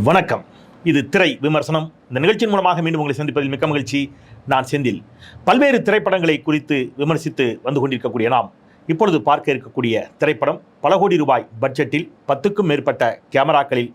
வணக்கம். இது திரை விமர்சனம். இந்த நிகழ்ச்சியின் மூலமாக மீண்டும் உங்களை சந்திப்பதில் மிக்க மகிழ்ச்சி. நான் செந்தில். பல்வேறு திரைப்படங்களை குறித்து விமர்சித்து வந்து கொண்டிருக்கக்கூடிய நாம் இப்பொழுது பார்க்க இருக்கக்கூடிய திரைப்படம் பல கோடி ரூபாய் பட்ஜெட்டில் பத்துக்கும் மேற்பட்ட கேமராக்களில்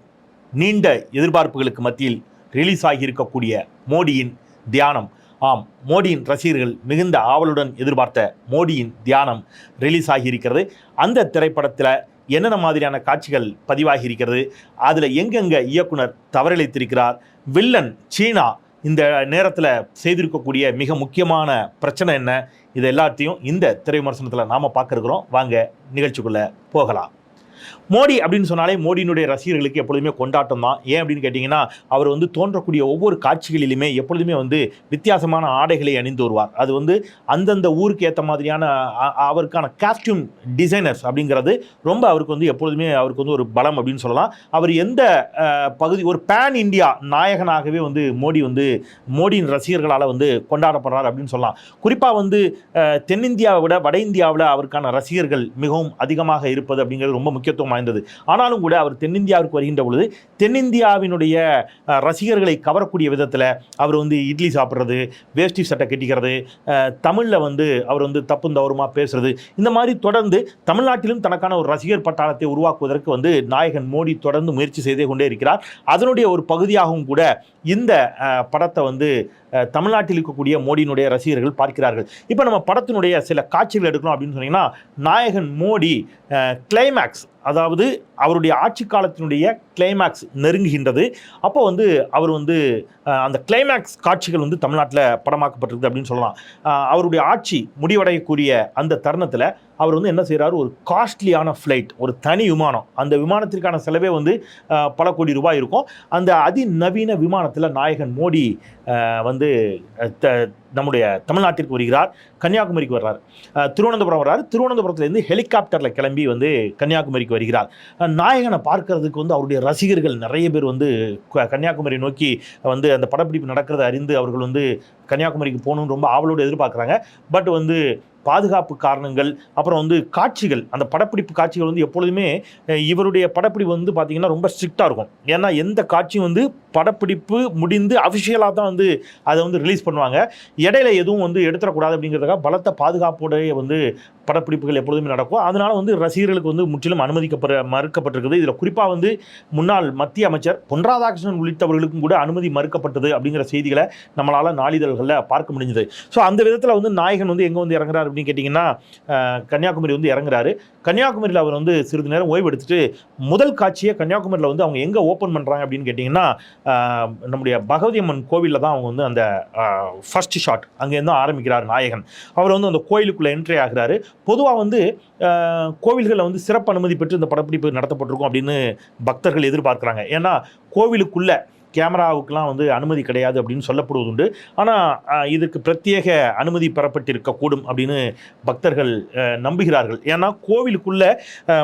நீண்ட எதிர்பார்ப்புகளுக்கு மத்தியில் ரிலீஸ் ஆகியிருக்கக்கூடிய மோடியின் தியானம். ஆம் மோடியின் ரசிகர்கள் மிகுந்த ஆவலுடன் எதிர்பார்த்த மோடியின் தியானம் ரிலீஸ் ஆகியிருக்கிறது. அந்த திரைப்படத்தில் என்னென்ன மாதிரியான காட்சிகள் பதிவாகி இருக்கிறது அதில் எங்கெங்க இயக்குனர் தவறிழைத்திருக்கிறார் வில்லன் சீனா இந்த நேரத்தில் செய்திருக்கக்கூடிய மிக முக்கியமான பிரச்சனை என்ன இது எல்லாத்தையும் இந்த திரை விமர்சனத்தில் நாம் பார்க்க இருக்கிறோம் வாங்க நிகழ்ச்சிக்குள்ளே போகலாம். மோடி அப்படின்னு சொன்னாலே மோடியினுடைய ரசிகர்களுக்கு எப்பொழுதுமே கொண்டாட்டம் தான். ஏன் அப்படின்னு கேட்டிங்கன்னா அவர் வந்து தோன்றக்கூடிய ஒவ்வொரு காட்சிகளிலுமே எப்பொழுதுமே வந்து வித்தியாசமான ஆடைகளை அணிந்து வருவார். அது வந்து அந்தந்த ஊருக்கு ஏற்ற மாதிரியான அவருக்கான காஸ்டியூம் டிசைனர்ஸ் அப்படிங்கிறது ரொம்ப அவருக்கு வந்து எப்பொழுதுமே அவருக்கு வந்து ஒரு பலம் அப்படின்னு சொல்லலாம். அவர் எந்த பகுதி ஒரு பேன் இந்தியா நாயகனாகவே வந்து மோடி வந்து மோடியின் ரசிகர்களால் வந்து கொண்டாடப்படுறார் அப்படின்னு சொல்லலாம். குறிப்பாக வந்து தென்னிந்தியாவை விட வட இந்தியாவில் அவருக்கான ரசிகர்கள் மிகவும் அதிகமாக இருப்பது அப்படிங்கிறது ரொம்ப முக்கியம். முக்கியத்துவம் வாய்ந்தது. ஆனாலும் கூட அவர் தென்னிந்தியாவிற்கு வருகின்ற பொழுது தென்னிந்தியாவினுடைய ரசிகர்களை கவரக்கூடிய விதத்தில் அவர் வந்து இட்லி சாப்பிட்றது வேஷ்டி சட்டை கட்டிக்கிறது தமிழில் வந்து அவர் வந்து தப்பும் தவறுமா பேசுறது இந்த மாதிரி தொடர்ந்து தமிழ்நாட்டிலும் தனக்கான ஒரு ரசிகர் பட்டாளத்தை உருவாக்குவதற்கு வந்து நாயகன் மோடி தொடர்ந்து முயற்சி செய்தே கொண்டே இருக்கிறார். அதனுடைய ஒரு பகுதியாகவும் கூட இந்த படத்தை வந்து தமிழ்நாட்டில் இருக்கக்கூடிய மோடியினுடைய ரசிகர்கள் பார்க்கிறார்கள். இப்போ நம்ம படத்தினுடைய சில காட்சிகள் எடுக்கணும் அப்படின்னு சொன்னீங்கன்னா நாயகன் மோடி கிளைமேக்ஸ் அதாவது அவருடைய ஆட்சி காலத்தினுடைய கிளைமேக்ஸ் நெருங்குகின்றது. அப்போ வந்து அவர் வந்து அந்த கிளைமேக்ஸ் காட்சிகள் வந்து தமிழ்நாட்டில் படமாக்கப்பட்டிருக்கு அப்படின்னு சொல்லலாம். அவருடைய ஆட்சி முடிவடையக்கூடிய அந்த தருணத்தில் அவர் வந்து என்ன செய்கிறாரு ஒரு காஸ்ட்லியான ஃப்ளைட் ஒரு தனி விமானம். அந்த விமானத்திற்கான செலவே வந்து பல கோடி ரூபாய் இருக்கும். அந்த அதிநவீன விமானத்தில் நாயகன் மோடி வந்து த- நம்முடைய தமிழ்நாட்டிற்கு வருகிறார் கன்னியாகுமரிக்கு வர்றார். திருவனந்தபுரம் வர்றார். திருவனந்தபுரத்துலேருந்து ஹெலிகாப்டரில் கிளம்பி வந்து கன்னியாகுமரிக்கு வருகிறார். நாயகனை பார்க்கறதுக்கு வந்து அவருடைய ரசிகர்கள் நிறைய பேர் வந்து கன்னியாகுமரி நோக்கி வந்து அந்த படப்பிடிப்பு நடக்கிறத அறிந்து அவர்கள் வந்து கன்னியாகுமரிக்கு போகணும்னு ரொம்ப ஆவலோடு எதிர்பார்க்குறாங்க. பட் வந்து பாதுகாப்பு காரணங்கள் அப்புறம் வந்து காட்சிகள் அந்த படப்பிடிப்பு காட்சிகள் வந்து எப்பொழுதுமே இவருடைய படப்பிடிப்பு வந்து பார்த்திங்கன்னா ரொம்ப ஸ்ட்ரிக்டாக இருக்கும். ஏன்னா எந்த காட்சியும் வந்து படப்பிடிப்பு முடிந்து அஃபிஷியலாக தான் வந்து அதை வந்து ரிலீஸ் பண்ணுவாங்க. இடையில எதுவும் வந்து எடுத்துடக்கூடாது அப்படிங்கிறதுக்காக பலத்த பாதுகாப்போடைய வந்து படப்பிடிப்புகள் எப்பொழுதுமே நடக்கும். அதனால் வந்து ரசிகர்களுக்கு வந்து முற்றிலும் அனுமதிக்கப்பட மறுக்கப்பட்டிருக்குது. இதில் குறிப்பாக வந்து முன்னாள் மத்திய அமைச்சர் பொன் ராதாகிருஷ்ணன் உள்ளிட்டவர்களுக்கும் கூட அனுமதி மறுக்கப்பட்டது அப்படிங்கிற செய்திகளை நம்மளால் நாளிதழ் நாளிதழ்களில் பார்க்க முடிஞ்சது. ஸோ அந்த விதத்தில் வந்து நாயகன் வந்து எங்கே வந்து இறங்குறாரு அப்படின்னு கேட்டிங்கன்னா கன்னியாகுமரி வந்து இறங்குறாரு. கன்னியாகுமரியில் அவர் வந்து சிறிது நேரம் ஓய்வு எடுத்துட்டு முதல் காட்சியை கன்னியாகுமரியில் வந்து அவங்க எங்கே ஓப்பன் பண்ணுறாங்க அப்படின்னு கேட்டிங்கன்னா நம்முடைய பகவதி அம்மன் கோவிலில் தான் அவங்க வந்து அந்த ஃபர்ஸ்ட் ஷாட் அங்கேருந்து ஆரம்பிக்கிறார் நாயகன். அவர் வந்து அந்த கோயிலுக்குள்ளே என்ட்ரி ஆகிறாரு. பொதுவாக வந்து கோவில்களில் வந்து சிறப்பு அனுமதி பெற்று இந்த படப்பிடிப்பு நடத்தப்பட்டிருக்கும் அப்படின்னு பக்தர்கள் எதிர்பார்க்குறாங்க. ஏன்னா கோவிலுக்குள்ளே கேமராவுக்கெலாம் வந்து அனுமதி கிடையாது அப்படின்னு சொல்லப்படுவது உண்டு. ஆனால் இதுக்கு பிரத்யேக அனுமதி பெறப்பட்டிருக்கக்கூடும் அப்படின்னு பக்தர்கள் நம்புகிறார்கள். ஏன்னா கோவிலுக்குள்ளே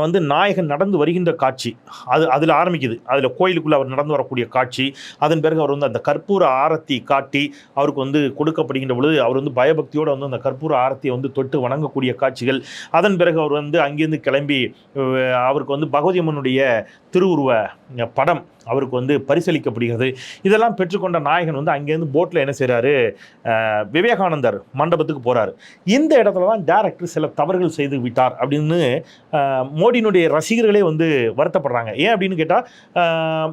வந்து நாயகன் நடந்து வருகின்ற காட்சி அது அதில் ஆரம்பிக்குது. அதில் கோயிலுக்குள்ளே அவர் நடந்து வரக்கூடிய காட்சி அதன் பிறகு அவர் வந்து அந்த கற்பூர ஆரத்தி காட்டி அவருக்கு வந்து கொடுக்கப்படுகின்ற பொழுது அவர் வந்து பயபக்தியோடு வந்து அந்த கற்பூர ஆரத்தியை வந்து தொட்டு வணங்கக்கூடிய காட்சிகள் அதன் பிறகு அவர் வந்து அங்கேருந்து கிளம்பி அவருக்கு வந்து பகவதி அம்மனுடைய திருவுருவ படம் அவருக்கு வந்து பரிசளிக்கப்படுகிறது. இதெல்லாம் பெற்றுக்கொண்ட நாயகன் வந்து அங்கேருந்து போட்டில் என்ன செய்கிறாரு விவேகானந்தர் மண்டபத்துக்கு போகிறார் இந்த இடத்துல தான் டேரக்டர் சில தவறுகள் செய்து விட்டார் அப்படின்னு மோடியினுடைய ரசிகர்களே வந்து வருத்தப்படுறாங்க. ஏன் அப்படின்னு கேட்டால்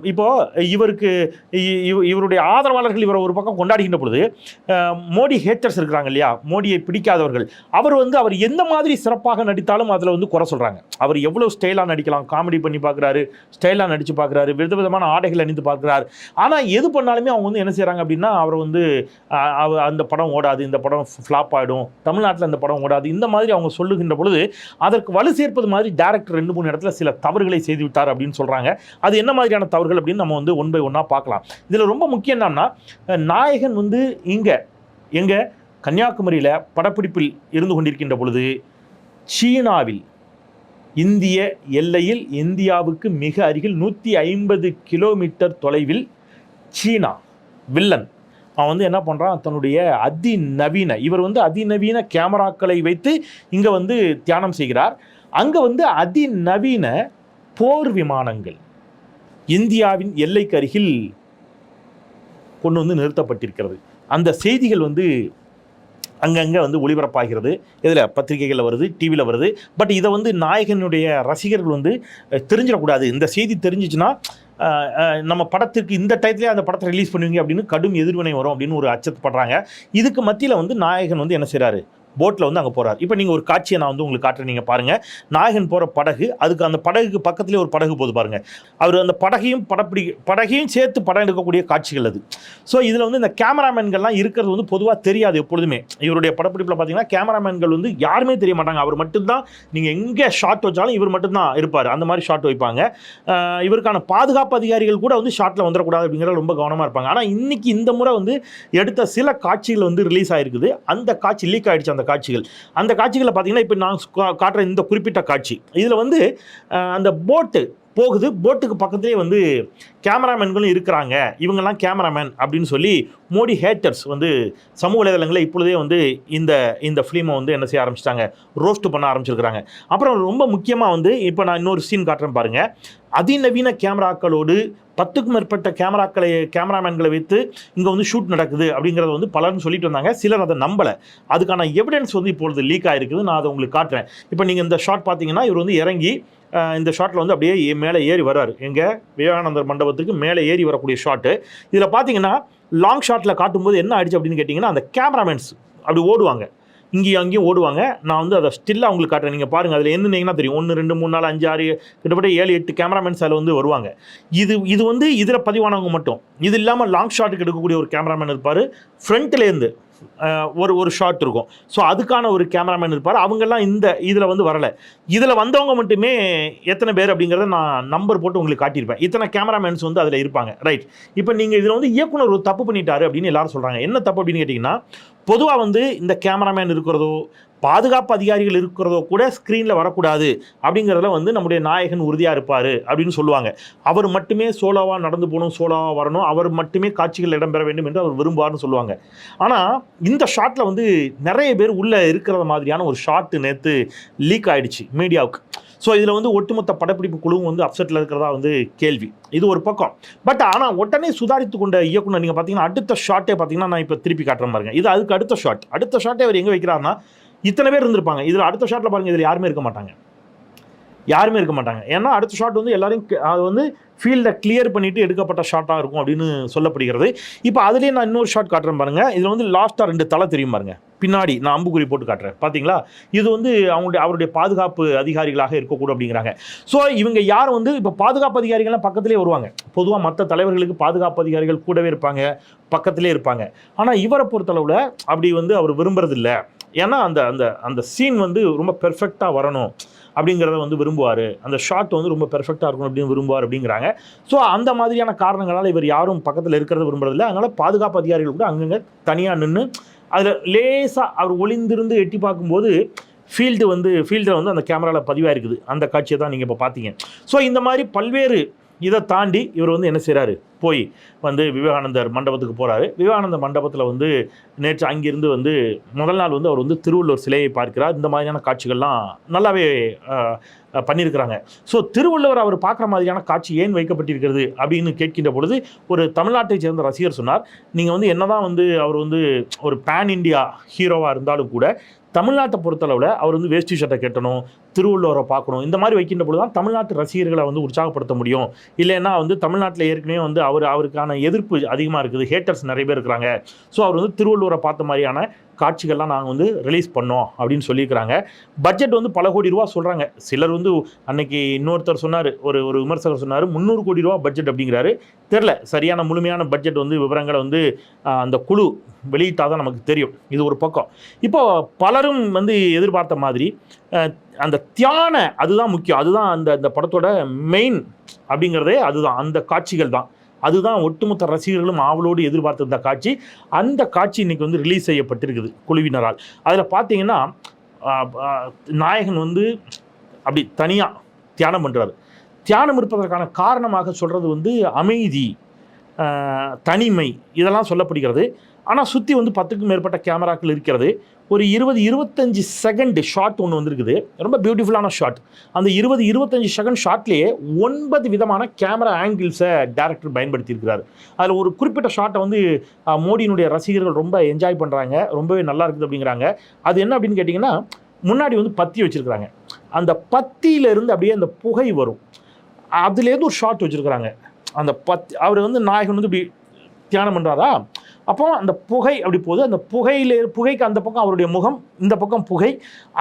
இப்போது இவருக்கு இ- இவருடைய ஆதரவாளர்கள் இவரை ஒரு பக்கம் கொண்டாடுகின்ற பொழுது மோடி ஹேட்டர்ஸ் இருக்கிறாங்க இல்லையா? மோடியை பிடிக்காதவர்கள். அவர் வந்து அவர் எந்த மாதிரி சிறப்பாக நடித்தாலும் அதில் வந்து குறை சொல்கிறாங்க அவர் எவ்வளோ ஸ்டைலாக நடிக்கலாம்? காமெடி பண்ணி பார்க்குறாரு ஸ்டைலாக நடித்து பார்க்குறாரு விதவிதமான ஆடைகள் அணிந்து பார்க்குறாரு. ஆனால் எது பண்ணாலுமே அவங்க வந்து என்ன செய்கிறாங்க அப்படின்னா அவர் வந்து அந்த படம் ஓடாது இந்த படம் ஃப்ளாப் ஆகிடும் தமிழ்நாட்டில் அந்த படம் ஓடாது இந்த மாதிரி அவங்க சொல்லுகின்ற பொழுது அதற்கு வலு சேர்ப்பது மாதிரி டேரக்டர் ரெண்டு மூணு இடத்துல சில தவறுகளை செய்து விட்டார் அப்படின்னு சொல்கிறாங்க அது என்ன மாதிரியான தவறுகள் அப்படின்னு நம்ம வந்து ஒன் பை ஒன்னாக பார்க்கலாம். இதில் ரொம்ப முக்கியம் என்னன்னா நாயகன் வந்து இங்கே எங்கே? கன்னியாகுமரியில் படப்பிடிப்பில் இருந்து கொண்டிருக்கின்ற பொழுது சீனாவில் இந்திய எல்லையில் இந்தியாவுக்கு மிக அருகில் நூற்றி ஐம்பது கிலோமீட்டர் தொலைவில் சீனா வில்லன். அவன் வந்து என்ன பண்ணுறான் தன்னுடைய அதிநவீன இவர் வந்து அதிநவீன கேமராக்களை வைத்து இங்கே வந்து தியானம் செய்கிறார். அங்கே வந்து அதிநவீன போர் விமானங்கள் இந்தியாவின் எல்லைக்கு அருகில் கொண்டு வந்து நிறுத்தப்பட்டிருக்கிறது. அந்த செய்திகள் வந்து அங்கங்கே வந்து ஒளிபரப்பாகிறது. இதில் பத்திரிகைகளில் வருது டிவியில் வருது. பட் இதை வந்து நாயகனுடைய ரசிகர்கள் வந்து தெரிஞ்சிடக்கூடாது. இந்த செய்தி தெரிஞ்சிச்சுன்னா நம்ம படத்திற்கு இந்த டயத்துலேயே அந்த படத்தை ரிலீஸ் பண்ணுவீங்க அப்படின்னு கடும் எதிர்வினை வரும் அப்படின்னு ஒரு அச்சப்படுறாங்க இதுக்கு மத்தியில் வந்து நாயகன் வந்து என்ன செய்கிறாரு போட்டில் வந்து அங்கே போகிறார் இப்போ நீங்கள் ஒரு காட்சியை நான் வந்து உங்களுக்கு காட்டுறேன். நீங்கள் பாருங்கள் நாயகன் போகிற படகு அதுக்கு அந்த படகுக்கு பக்கத்துலேயே ஒரு படகு போகுது பாருங்கள் அவர் அந்த படகையும் படப்பிடி படகையும் சேர்த்து படம் எடுக்கக்கூடிய காட்சிகள் அது. ஸோ இதில் வந்து இந்த கேமராமேன்கள்லாம் இருக்கிறது வந்து பொதுவாக தெரியாது எப்பொழுதுமே. இவருடைய படப்பிடிப்பில் பார்த்தீங்கன்னா கேமராமேன்கள் வந்து யாருமே தெரிய மாட்டாங்க. அவர் மட்டும்தான் நீங்கள் எங்கே ஷாட் வச்சாலும் இவர் மட்டும்தான் இருப்பார். அந்த மாதிரி ஷாட் வைப்பாங்க. இவருக்கான பாதுகாப்பு அதிகாரிகள் கூட வந்து ஷாட்டில் வந்துடக்கூடாது அப்படிங்கிற ரொம்ப கவனமாக இருப்பாங்க. ஆனால் இன்றைக்கி இந்த முறை வந்து எடுத்த சில காட்சிகள் வந்து ரிலீஸ் ஆகிருக்குது அந்த காட்சி லீக் ஆகிடுச்சு அந்த காட்சிகள். அந்த காட்சிகளை பார்த்தீங்கன்னா இப்போ நான் காட்டுற இந்த குறிப்பிட்ட காட்சி. இதில் வந்து அந்த போட்டு போகுது. போட்டுக்கு பக்கத்துலேயே வந்து கேமராமேன்களும் இருக்கிறாங்க. இவங்கெல்லாம் கேமராமேன் அப்படின்னு சொல்லி மோடி ஹேட்டர்ஸ் வந்து சமூக வலைதளங்களில் இப்பொழுதே வந்து இந்த இந்த ஃபிலிமை வந்து என்ன செய்ய ஆரம்பிச்சிட்டாங்க. ரோஸ்ட் பண்ண ஆரம்பிச்சிருக்கிறாங்க. அப்புறம் ரொம்ப முக்கியமாக வந்து இப்போ நான் இன்னொரு சீன் காட்டுறேன் பாருங்கள் அதிநவீன கேமராக்களோடு பத்துக்கும் மேற்பட்ட கேமராக்களை கேமராமேன்களை வைத்து இங்கே வந்து ஷூட் நடக்குது அப்படிங்கிறத வந்து பலரும் சொல்லிட்டு வந்தாங்க. சிலர் அதை நம்பலை. அதுக்கான எவிடன்ஸ் வந்து இப்பொழுது லீக் ஆகிருக்குது நான் அதை உங்களுக்கு காட்டுறேன். இப்போ நீங்கள் இந்த ஷாட் பார்த்தீங்கன்னா இவர் வந்து இறங்கி இந்த ஷாட்டில் வந்து அப்படியே ஏ- மேலே ஏறி வர்றார். எங்கே? விவேகானந்தர் மண்டபத்துக்கு மேலே ஏறி வரக்கூடிய ஷாட்டு இதில் பார்த்தீங்கன்னா லாங் ஷாட்டில் காட்டும்போது என்ன ஆயிடுச்சு அப்படின்னு கேட்டிங்கன்னா அந்த கேமராமேன்ஸ் அப்படி ஓடுவாங்க. இங்கேயும் அங்கேயும் ஓடுவாங்க. நான் வந்து அதை ஸ்டில்லாக அவங்களுக்கு காட்டுறேன். நீங்கள் பாருங்கள் அதில் என்னன்னீங்கன்னா தெரியும். ஒன்று ரெண்டு மூணு நாலு அஞ்சு ஆறு கிட்டத்தட்ட ஏழு எட்டு கேமராமேன்ஸ் அதில் வந்து வருவாங்க. இது இது வந்து இதில் பதிவானவங்க மட்டும். இது இல்லாமல் லாங் ஷாட்டுக்கு எடுக்கக்கூடிய ஒரு கேமராமேன் இருப்பார். ஃப்ரண்ட்லேருந்து ஒரு ஒரு ஷாட் இருக்கும். ஸோ அதுக்கான ஒரு கேமராமேன் இருப்பார். அவங்கெல்லாம் இந்த இதில் வந்து வரலை. இதில் வந்தவங்க மட்டுமே எத்தனை பேர் அப்படிங்கிறத நான் நம்பர் போட்டு உங்களுக்கு காட்டியிருப்பேன். இத்தனை கேமராமேன்ஸ் வந்து அதில் இருப்பாங்க. ரைட் இப்போ நீங்கள் இதில் வந்து இயக்குனர் ஒரு தப்பு பண்ணிட்டாரு அப்படின்னு எல்லாரும் சொல்கிறாங்க என்ன தப்பு அப்படின்னு கேட்டிங்கன்னா பொதுவாக வந்து இந்த கேமராமேன் இருக்கிறதோ பாதுகாப்பு அதிகாரிகள் இருக்கிறதோ கூட ஸ்க்ரீனில் வரக்கூடாது. அப்படிங்கிறதுல வந்து நம்முடைய நாயகன் உறுதியாக இருப்பார் அப்படின்னு சொல்லுவாங்க. அவர் மட்டுமே சோலோவாக நடந்து போகணும் சோலோவாக வரணும் அவர் மட்டுமே காட்சிகள் இடம்பெற வேண்டும் என்று அவர் விரும்புவார்னு சொல்லுவாங்க. ஆனால் இந்த ஷாட்டில் வந்து நிறைய பேர் உள்ளே இருக்கிற மாதிரியான ஒரு ஷாட்டு நேற்று லீக் ஆகிடுச்சு மீடியாவுக்கு. ஸோ இதில் வந்து ஒட்டுமொத்த படப்பிடிப்பு குழுவும் வந்து அப்செட்டில் இருக்கிறதா வந்து கேள்வி. இது ஒரு பக்கம். பட் ஆனால் உடனே சுதாரித்து கொண்ட இயக்குனர் நீங்கள் பார்த்தீங்கன்னா அடுத்த ஷாட்டே பார்த்தீங்கன்னா நான் இப்போ திருப்பி காட்டுற பாருங்க. இது அதுக்கு அடுத்த ஷாட் அடுத்த ஷாட்டே அவர் எங்கே வைக்கிறாருன்னா இத்தனை பேர் இருந்திருப்பாங்க. இதில் அடுத்த ஷாட்டில் பாருங்கள் இதில் யாருமே இருக்க மாட்டாங்க. யாருமே இருக்க மாட்டாங்க. ஏன்னா அடுத்த ஷாட் வந்து எல்லாரையும் அது வந்து ஃபீல்டை கிளியர் பண்ணிவிட்டு எடுக்கப்பட்ட ஷாட்டாக இருக்கும் அப்படின்னு சொல்லப்படுகிறது. இப்போ அதுலேயே நான் இன்னொரு ஷாட் காட்டுறேன் பாருங்கள் இதில் வந்து லாஸ்ட்டாக ரெண்டு தலை தெரியும் பாருங்க. பின்னாடி நான் அம்புக்குறி போட்டு காட்டுறேன். பார்த்தீங்களா இது வந்து அவங்களுடைய அவருடைய பாதுகாப்பு அதிகாரிகளாக இருக்கக்கூடும் அப்படிங்கிறாங்க. ஸோ இவங்க யார் வந்து இப்போ பாதுகாப்பு அதிகாரிகள்லாம் பக்கத்திலே வருவாங்க. பொதுவாக மற்ற தலைவர்களுக்கு பாதுகாப்பு அதிகாரிகள் கூடவே இருப்பாங்க பக்கத்திலே இருப்பாங்க. ஆனால் இவரை பொறுத்தளவில் அப்படி வந்து அவர் விரும்புறதில்லை. ஏன்னா அந்த அந்த அந்த சீன் வந்து ரொம்ப பெர்ஃபெக்டாக வரணும் அப்படிங்கிறத வந்து விரும்புவார். அந்த ஷாட் வந்து ரொம்ப பெர்ஃபெக்டாக இருக்கணும் அப்படின்னு விரும்புவார் அப்படிங்கிறாங்க. ஸோ அந்த மாதிரியான காரணங்களால் இவர் யாரும் பக்கத்தில் இருக்கிறத விரும்புறதில்ல அதனால் பாதுகாப்பு அதிகாரிகள் கூட அங்கங்கே தனியாக நின்று அதில் லேசாக அவர் ஒளிந்திருந்து எட்டி பார்க்கும்போது ஃபீல்டு வந்து ஃபீல்டில் வந்து அந்த கேமராவில் பதிவாக இருக்குது அந்த காட்சியை தான் நீங்கள் இப்போ பார்த்தீங்க. ஸோ இந்த மாதிரி பல்வேறு இதை தாண்டி இவர் வந்து என்ன செய்கிறாரு போய் வந்து விவேகானந்தர் மண்டபத்துக்கு போகிறாரு விவேகானந்தர் மண்டபத்தில் வந்து நேற்று அங்கிருந்து வந்து முதல் நாள் வந்து அவர் வந்து திருவள்ளுவர் சிலையை பார்க்கிறார். இந்த மாதிரியான காட்சிகள்லாம் நல்லாவே பண்ணியிருக்கிறாங்க. ஸோ திருவள்ளுவர் அவர் பார்க்குற மாதிரியான காட்சி ஏன் வைக்கப்பட்டிருக்கிறது அப்படின்னு கேட்கின்ற பொழுது ஒரு தமிழ்நாட்டை சேர்ந்த ரசிகர் சொன்னார். நீங்கள் வந்து என்னதான் வந்து அவர் வந்து ஒரு பேன் இண்டியா ஹீரோவாக இருந்தாலும் கூட தமிழ்நாட்டை பொறுத்தளவில் அவர் வந்து வேஷ்டி ஷர்ட்டை கட்டணும் திருவள்ளுவரை பார்க்கணும் இந்த மாதிரி வைக்கின்ற பொழுது தான் தமிழ்நாட்டு ரசிகர்களை வந்து உற்சாகப்படுத்த முடியும். இல்லைன்னா வந்து தமிழ்நாட்டில் ஏற்கனவே வந்து அவர் அவருக்கான எதிர்ப்பு அதிகமாக இருக்குது ஹேட்டர்ஸ் நிறைய பேர் இருக்கிறாங்க. ஸோ அவர் வந்து திருவள்ளுவரை பார்த்த மாதிரியான காட்சிகள்லாம் நாங்கள் வந்து ரிலீஸ் பண்ணோம் அப்படின்னு சொல்லியிருக்கிறாங்க. பட்ஜெட் வந்து பல கோடி ரூபா சொல்கிறாங்க சிலர் வந்து அன்னைக்கு இன்னொருத்தர் சொன்னார் ஒரு ஒரு விமர்சகர் சொன்னார் முந்நூறு கோடி ரூபா பட்ஜெட் அப்படிங்கிறாரு. தெரில சரியான முழுமையான பட்ஜெட் வந்து விவரங்களை வந்து அந்த குழு வெளியிட்டால் தான் நமக்கு தெரியும். இது ஒரு பக்கம். இப்போ பலரும் வந்து எதிர்பார்த்த மாதிரி அந்த தியான அதுதான் முக்கியம். அதுதான் அந்த அந்த படத்தோட மெயின் அப்படிங்கிறதே அதுதான். அந்த காட்சிகள் தான். அதுதான் ஒட்டுமொத்த ரசிகர்களும் ஆவலோடு எதிர்பார்த்திருந்த காட்சி. அந்த காட்சி இன்னைக்கு வந்து ரிலீஸ் செய்யப்பட்டிருக்குது குழுவினரால். அதில் பார்த்தீங்கன்னா நாயகன் வந்து அப்படி தனியாக தியானம் பண்ணுறாரு தியானம் இருப்பதற்கான காரணமாக சொல்கிறது வந்து அமைதி தனிமை இதெல்லாம் சொல்லப்படுகிறது. ஆனால் சுற்றி வந்து பத்துக்கும் மேற்பட்ட கேமராக்கள் இருக்கிறது. ஒரு இருபது இருபத்தஞ்சி செகண்ட் ஷாட் ஒன்று வந்திருக்குது. ரொம்ப பியூட்டிஃபுல்லான ஷாட் அந்த இருபது இருபத்தஞ்சி செகண்ட் ஷாட்லேயே ஒன்பது விதமான கேமரா ஆங்கிள்ஸை டேரக்டர் பயன்படுத்தியிருக்கிறார். அதில் ஒரு குறிப்பிட்ட ஷாட்டை வந்து மோடியினுடைய ரசிகர்கள் ரொம்ப என்ஜாய் பண்ணுறாங்க ரொம்பவே நல்லா இருக்குது அப்படிங்கிறாங்க. அது என்ன அப்படின்னு கேட்டிங்கன்னா முன்னாடி வந்து பத்தி வச்சுருக்கிறாங்க. அந்த பத்தியிலேருந்து அப்படியே அந்த புகை வரும். அதுலேருந்து ஒரு ஷாட் வச்சுருக்கிறாங்க. அந்த பத் அவர் வந்து நாயகன் வந்து இப்படி தியானம் பண்ணுறாரா அப்போ அந்த புகை அப்படி போகுது. அந்த புகையில புகைக்கு அந்த பக்கம் அவருடைய முகம் இந்த பக்கம் புகை.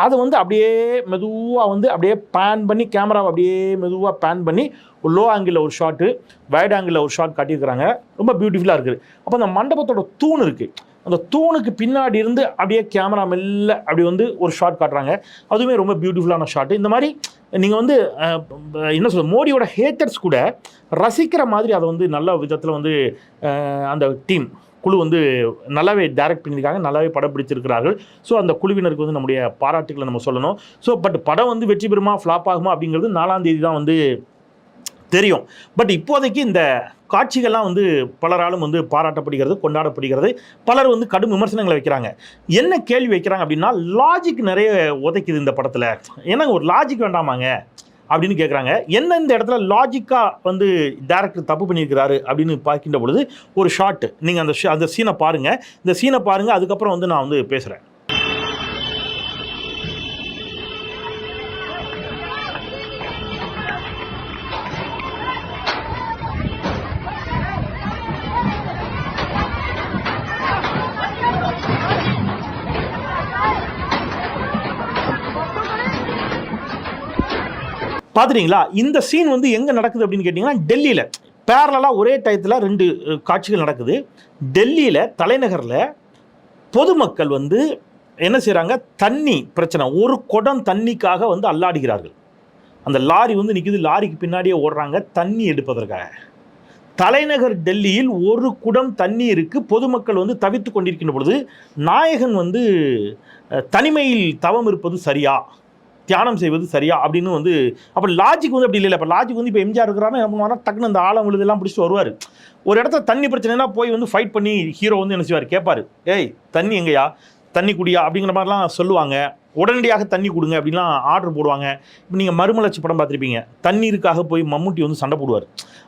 அதை வந்து அப்படியே மெதுவாக வந்து அப்படியே பேன் பண்ணி கேமராவை அப்படியே மெதுவாக பேன் பண்ணி ஒரு லோ ஆங்கிளில் ஒரு ஷாட்டு வைட் ஆங்கிளில் ஒரு ஷாட் காட்டியிருக்கிறாங்க. ரொம்ப பியூட்டிஃபுல்லாக இருக்குது. அப்போ அந்த மண்டபத்தோட தூண் இருக்குது அந்த தூணுக்கு பின்னாடி இருந்து அப்படியே கேமரா மெல்ல அப்படி வந்து ஒரு ஷாட் காட்டுறாங்க. அதுவுமே ரொம்ப பியூட்டிஃபுல்லான ஷாட்டு இந்த மாதிரி நீங்கள் வந்து என்ன சொல்ல மோடியோட ஹேட்டர்ஸ் கூட ரசிக்கிற மாதிரி அதை வந்து நல்ல விதத்தில் வந்து அந்த டீம் குழு வந்து நல்லாவே டைரக்ட் பண்ணியிருக்காங்க நல்லாவே படம் பிடிச்சிருக்கிறார்கள். ஸோ அந்த குழுவினருக்கு வந்து நம்முடைய பாராட்டுகளை நம்ம சொல்லணும். ஸோ பட் படம் வந்து வெற்றி பெறுமா ஃப்ளாப் ஆகுமா அப்படிங்கிறது நாலாம் தேதி தான் வந்து தெரியும். பட் இப்போதைக்கு இந்த காட்சிகள்லாம் வந்து பலராலும் வந்து பாராட்டப்படுகிறது கொண்டாடப்படுகிறது. பலர் வந்து கடும் விமர்சனங்களை வைக்கிறாங்க. என்ன கேள்வி வைக்கிறாங்க அப்படின்னா லாஜிக் நிறைய உதைக்குது இந்த படத்தில். ஏன்னா ஒரு லாஜிக் வேண்டாமாங்க. அப்படின்னு கேட்குறாங்க என்ன இந்த இடத்துல லாஜிக்காக வந்து டேரக்டர் தப்பு பண்ணியிருக்கிறாரு அப்படின்னு பார்க்கின்ற பொழுது ஒரு ஷார்ட் நீங்கள் அந்த ஷா- அந்த சீனை பாருங்கள் இந்த சீனை பாருங்கள் அதுக்கப்புறம் வந்து நான் வந்து பேசுகிறேன் பார்த்துட்டீங்களா? இந்த சீன் வந்து எங்கே நடக்குது அப்படின்னு கேட்டிங்கன்னா டெல்லியில். பேரலாக ஒரே டயத்தில் ரெண்டு காட்சிகள் நடக்குது. டெல்லியில் தலைநகரில் பொதுமக்கள் வந்து என்ன செய்கிறாங்க தண்ணி பிரச்சனை. ஒரு குடம் தண்ணிக்காக வந்து அல்லாடுகிறார்கள் அந்த லாரி வந்து நிற்கிது லாரிக்கு பின்னாடியே ஓடுறாங்க. தண்ணி எடுப்பதற்காக. தலைநகர் டெல்லியில் ஒரு குடம் தண்ணீருக்கு பொதுமக்கள் வந்து தவித்து கொண்டிருக்கின்ற பொழுது நாயகன் வந்து தனிமையில் தவம் இருப்பது சரியா? தியானம் செய்வது சரியா அப்படின்னு வந்து அப்போ லாஜிக் வந்து அப்படி இல்லை இப்போ லாஜிக் வந்து இப்போ எம்ஜிஆர் இருக்கிறாருன்னா என்ன பண்ணுவாங்க டக்குன்னு அந்த ஆழம் விழுதெல்லாம் பிடிச்சிட்டு வருவார். ஒரு இடத்துல தண்ணி பிரச்சனைனா போய் வந்து ஃபைட் பண்ணி ஹீரோ வந்து என்ன செய்வார்? கேட்பாரு ஏய் தண்ணி எங்கேயா? தண்ணி குடியா? அப்படிங்கிற மாதிரிலாம் சொல்லுவாங்க. உடனடியாக தண்ணி கொடுங்க அப்படின்லாம் ஆர்டர் போடுவாங்க. இப்போ நீங்கள் மறுமலர்ச்சி படம் பார்த்துருப்பீங்க. தண்ணீருக்காக போய் மம்முட்டி வந்து சண்டை போடுவார்.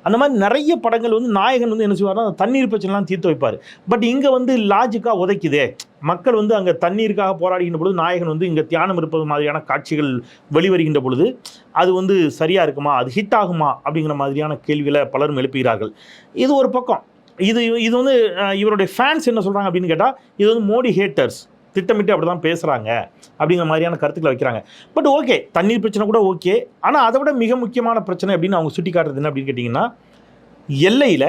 அந்த மாதிரி நிறைய படங்கள் வந்து நாயகன் வந்து என்ன செய்வார்னா அந்த தண்ணீர் பிரச்சனைலாம் தீர்த்து வைப்பார். பட் இங்கே வந்து லாஜிக்காக உதைக்குதே. மக்கள் வந்து அங்கே தண்ணீருக்காக போராடுகின்ற பொழுது நாயகன் வந்து இங்கே தியானம் இருப்பது மாதிரியான காட்சிகள் வெளிவருகின்ற பொழுது அது வந்து சரியாக இருக்குமா? அது ஹிட் ஆகுமா? அப்படிங்கிற மாதிரியான கேள்விகளை பலரும் எழுப்புகிறார்கள். இது ஒரு பக்கம். இது இது வந்து இவருடைய ஃபேன்ஸ் என்ன சொல்கிறாங்க அப்படின்னு கேட்டால் இது வந்து மோடி ஹேட்டர்ஸ் திட்டமிட்டு அப்படி தான் பேசுகிறாங்க அப்படிங்கிற மாதிரியான கருத்துக்களை வைக்கிறாங்க. பட் ஓகே தண்ணீர் பிரச்சனை கூட ஓகே ஆனால் அதை விட மிக முக்கியமான பிரச்சனை அப்படின்னு அவங்க சுட்டி காட்டுறது என்ன அப்படின்னு கேட்டிங்கன்னா எல்லையில்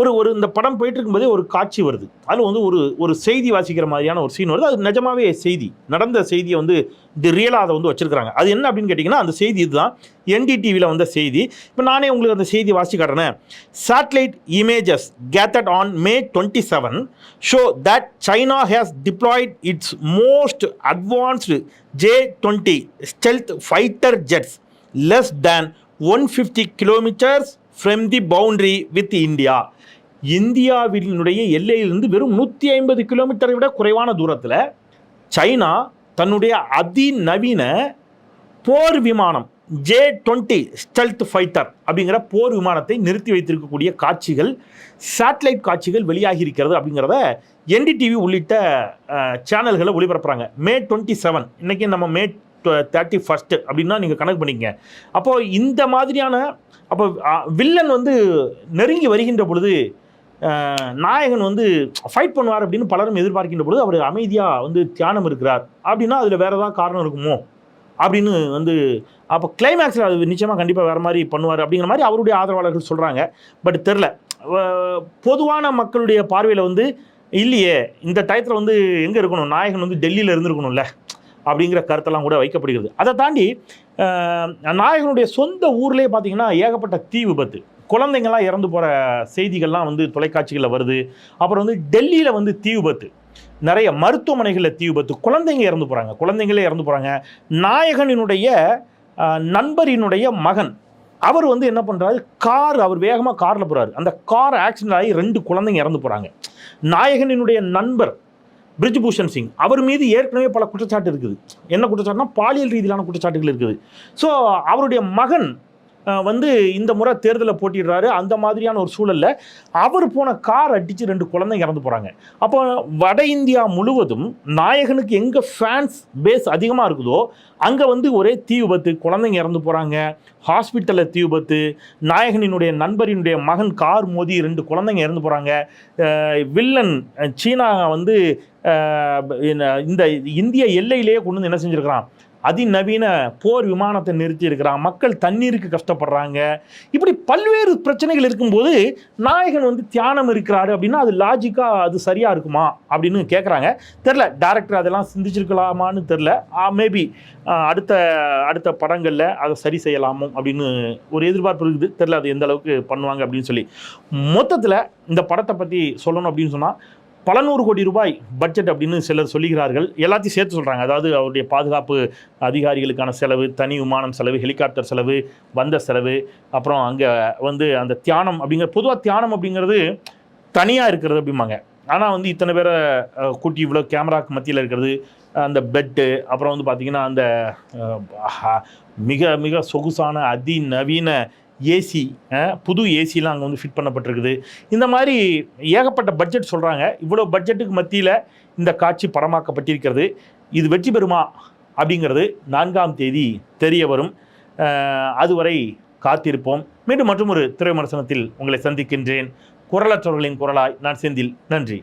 ஒரு ஒரு இந்த படம் போயிட்டு இருக்கும்போதே ஒரு காட்சி வருது. அதில் வந்து ஒரு ஒரு செய்தி வாசிக்கிற மாதிரியான ஒரு சீன் வருது. அது நிஜமாவே செய்தி. நடந்த செய்தியை வந்து இது ரியலாக அதை வந்து வச்சிருக்காங்க அது என்ன அப்படின்னு கேட்டிங்கன்னா அந்த செய்தி இதுதான். என்டிடிவியில் வந்த செய்தி. இப்போ நானே உங்களுக்கு அந்த செய்தி வாசி காட்டுறேன். Satellite images gathered on May twenty seven show that China has deployed its most advanced J twenty stealth fighter jets less than one fifty kilometres from the boundary with India இந்தியாவினுடைய எல்லையிலிருந்து வெறும் நூற்றி ஐம்பது கிலோமீட்டரை விட குறைவான தூரத்தில் சைனா தன்னுடைய அதிநவீன போர் விமானம் ஜே டுவெண்ட்டி ஸ்டெல்த் ஃபைட்டர் அப்படிங்கிற போர் விமானத்தை நிறுத்தி வைத்திருக்கக்கூடிய காட்சிகள் சேட்டலைட் காட்சிகள் வெளியாகி இருக்கிறது அப்படிங்கிறத என்டிடிவி உள்ளிட்ட சேனல்களை ஒளிபரப்புறாங்க. மே டுவெண்ட்டி செவன் இன்றைக்கி நம்ம மே தேர்ட்டி ஃபஸ்ட்டு அப்படின்னா நீங்கள் கணக்கு பண்ணிக்கங்க. அப்போது இந்த மாதிரியான அப்போ வில்லன் வந்து நெருங்கி வருகின்ற பொழுது நாயகன் வந்து ஃபைட் பண்ணுவார் அப்படின்னு பலரும் எதிர்பார்க்கின்ற பொழுது அவர் அமைதியாக வந்து தியானம் இருக்கிறார். அப்படின்னா அதில் வேறு ஏதாவது காரணம் இருக்குமோ? அப்படின்னு வந்து அப்போ கிளைமேக்ஸில் அது நிச்சயமாக கண்டிப்பாக வேறு மாதிரி பண்ணுவார் அப்படிங்கிற மாதிரி அவருடைய ஆதரவாளர்கள் சொல்கிறாங்க பட் தெரில பொதுவான மக்களுடைய பார்வையில் வந்து இல்லையே இந்த டயத்தில் வந்து எங்கே இருக்கணும்? நாயகன் வந்து டெல்லியில் இருந்துருக்கணும்ல? அப்படிங்கிற கருத்தெல்லாம் கூட வைக்கப்படுகிறது. அதை தாண்டி நாயகனுடைய சொந்த ஊர்லேயே பார்த்தீங்கன்னா ஏகப்பட்ட தீ விபத்து. குழந்தைங்கள்லாம் இறந்து போகிற செய்திகள்லாம் வந்து தொலைக்காட்சிகளில் வருது. அப்புறம் வந்து டெல்லியில் வந்து தீ விபத்து நிறைய மருத்துவமனைகளில் தீ விபத்து குழந்தைங்க இறந்து போகிறாங்க குழந்தைங்களே இறந்து போகிறாங்க நாயகனினுடைய நண்பரினுடைய மகன் அவர் வந்து என்ன பண்ணுறாரு கார் அவர் வேகமாக காரில் போகிறாரு அந்த கார் ஆக்சிடென்ட் ஆகி ரெண்டு குழந்தைங்க இறந்து போகிறாங்க நாயகனினுடைய நண்பர் பிரிஜ்பூஷன் சிங் அவர் மீது ஏற்கனவே பல குற்றச்சாட்டு இருக்குது. என்ன குற்றச்சாட்டுனா பாலியல் ரீதியிலான குற்றச்சாட்டுகள் இருக்குது. ஸோ அவருடைய மகன் வந்து இந்த முறை தேர்தலில் போட்டிடுறாரு அந்த மாதிரியான ஒரு சூழல்ல அவர் போன கார் அடித்து ரெண்டு குழந்தைங்க இறந்து போகிறாங்க அப்போ வட இந்தியா முழுவதும் நாயகனுக்கு எங்கே ஃபேன்ஸ் பேஸ் அதிகமாக இருக்குதோ அங்கே வந்து ஒரே தீ விபத்து குழந்தைங்க இறந்து போகிறாங்க ஹாஸ்பிட்டலில் தீ விபத்து நாயகனினுடைய நண்பரினுடைய மகன் கார் மோதி ரெண்டு குழந்தைங்க இறந்து போகிறாங்க வில்லன் சீனா வந்து இந்த இந்திய எல்லையிலேயே கொண்டு வந்து என்ன செஞ்சுருக்கிறான்? அதிநவீன போர் விமானத்தை நிறுத்தி இருக்கிறான் மக்கள் தண்ணீருக்கு கஷ்டப்படுறாங்க. இப்படி பல்வேறு பிரச்சனைகள் இருக்கும்போது நாயகன் வந்து தியானம் இருக்கிறாரு அப்படின்னா அது லாஜிக்காக அது சரியாக இருக்குமா அப்படின்னு கேட்குறாங்க தெரில டேரக்டர் அதெல்லாம் சிந்திச்சிருக்கலாமான்னு தெரில மேபி அடுத்த அடுத்த படங்களில் அதை சரி செய்யலாமோ அப்படின்னு ஒரு எதிர்பார்ப்பு இருக்குது. தெரில அது எந்த அளவுக்கு பண்ணுவாங்க அப்படின்னு சொல்லி. மொத்தத்தில் இந்த படத்தை பற்றி சொல்லணும் அப்படின்னு சொன்னால் பல நூறு கோடி ரூபாய் பட்ஜெட் அப்படின்னு சிலர் சொல்லுகிறார்கள். எல்லாத்தையும் சேர்த்து சொல்கிறாங்க அதாவது அவருடைய பாதுகாப்பு அதிகாரிகளுக்கான செலவு தனி விமானம் செலவு ஹெலிகாப்டர் செலவு வந்த செலவு அப்புறம் அங்கே வந்து அந்த தியானம் அப்படிங்கிற பொதுவாக தியானம் அப்படிங்கிறது தனியாக இருக்கிறது அப்படிம்பாங்க. ஆனால் வந்து இத்தனை பேரை கூட்டி இவ்வளோ கேமராக்கு மத்தியில் இருக்கிறது அந்த பெட்டு அப்புறம் வந்து பார்த்திங்கன்னா அந்த மிக மிக சொகுசான அதிநவீன ஏசி புது ஏசிலாம் அங்கே வந்து ஃபிட் பண்ணப்பட்டிருக்குது. இந்த மாதிரி ஏகப்பட்ட பட்ஜெட் சொல்கிறாங்க இவ்வளோ பட்ஜெட்டுக்கு மத்தியில் இந்த காட்சி படமாக்கப்பட்டிருக்கிறது. இது வெற்றி பெறுமா அப்படிங்கிறது நான்காம் தேதி தெரிய வரும். அதுவரை காத்திருப்போம். மீண்டும் மற்றும் ஒரு திரைவிமர்சனத்தில் உங்களை சந்திக்கின்றேன். குரலற்றவர்களின் குரலாய் நான் செந்தில். நன்றி.